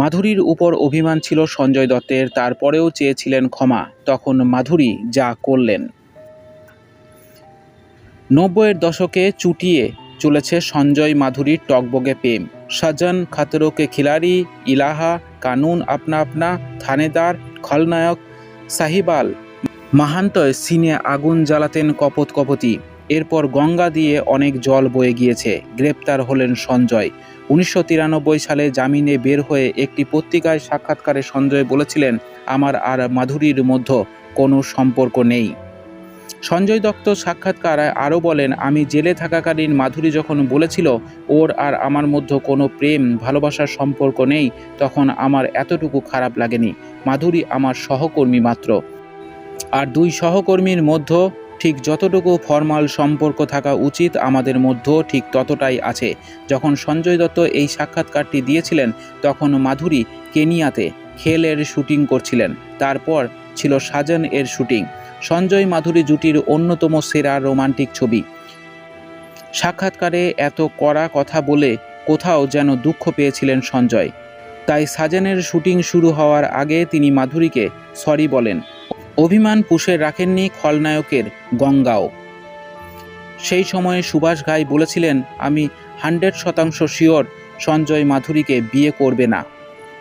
মাধুরীর উপর অভিমান ছিল সঞ্জয় দত্তের, তারপরেও চেয়েছিলেন ক্ষমা। তখন মাধুরী যা করলেন। নব্বইয়ের দশকে চুটিয়ে চলেছে সঞ্জয় মাধুরীর টকবগে প্রেম। সজ্জন, খাতরোকে খিলাড়ি, ইলাহা, কানুন, আপনা আপনা, থানেদার, খলনায়ক, সাহিবাল, মাহান্তয় সিনে আগুন জ্বালাতেন কপত কপতি। এরপর গঙ্গা দিয়ে অনেক জল বয়ে গিয়েছে। গ্রেপ্তার হলেন সঞ্জয়। উনিশশো তিরানব্বই সালে জামিনে বের হয়ে একটি পত্রিকায় সাক্ষাৎকারে সঞ্জয় বলেছিলেন, আমার আর মাধুরীর মধ্যে কোনো সম্পর্ক নেই। সঞ্জয় দত্ত সাক্ষাৎকারে আরও বলেন, আমি জেলে থাকাকালীন মাধুরী যখন বলেছিল, ওর আর আমার মধ্যে কোনো প্রেম, ভালোবাসার সম্পর্ক নেই, তখন আমার এতটুকু খারাপ লাগেনি। মাধুরী আমার সহকর্মী মাত্র। আর দুই সহকর্মীর মধ্যে ঠিক যতটুকু ফর্মাল সম্পর্ক থাকা উচিত আমাদের মধ্যেও ঠিক ততটাই আছে। যখন সঞ্জয় দত্ত এই সাক্ষাৎকারটি দিয়েছিলেন, তখন মাধুরী কেনিয়াতে খেলের শুটিং করছিলেন। তারপর ছিল সাজন এর শুটিং। সঞ্জয় মাধুরী জুটির অন্যতম সেরা রোমান্টিক ছবি। সাক্ষাৎকারে এত কড়া কথা বলে কোথাও যেন দুঃখ পেয়েছিলেন সঞ্জয়। তাই সাজানের শুটিং শুরু হওয়ার আগে তিনি মাধুরীকে সরি বলেন। অভিমান পুষে রাখেননি খলনায়কের গঙ্গাও। সেই সময়ে সুভাষ ঘাই বলেছিলেন, আমি হান্ড্রেড শতাংশ শিওর সঞ্জয় মাধুরীকে বিয়ে করবে না।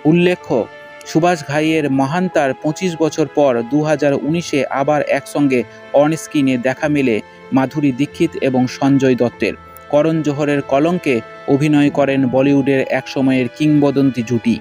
উল্লেখ্য, সুভাষ ঘাইয়ের মহান্তার পঁচিশ বছর পর দু হাজার উনিশে আবার একসঙ্গে অনস্ক্রিনে দেখা মেলে মাধুরী দীক্ষিত এবং সঞ্জয় দত্তের। করণ জোহরের কলঙ্কে অভিনয় করেন বলিউডের একসময়ের কিংবদন্তি জুটি।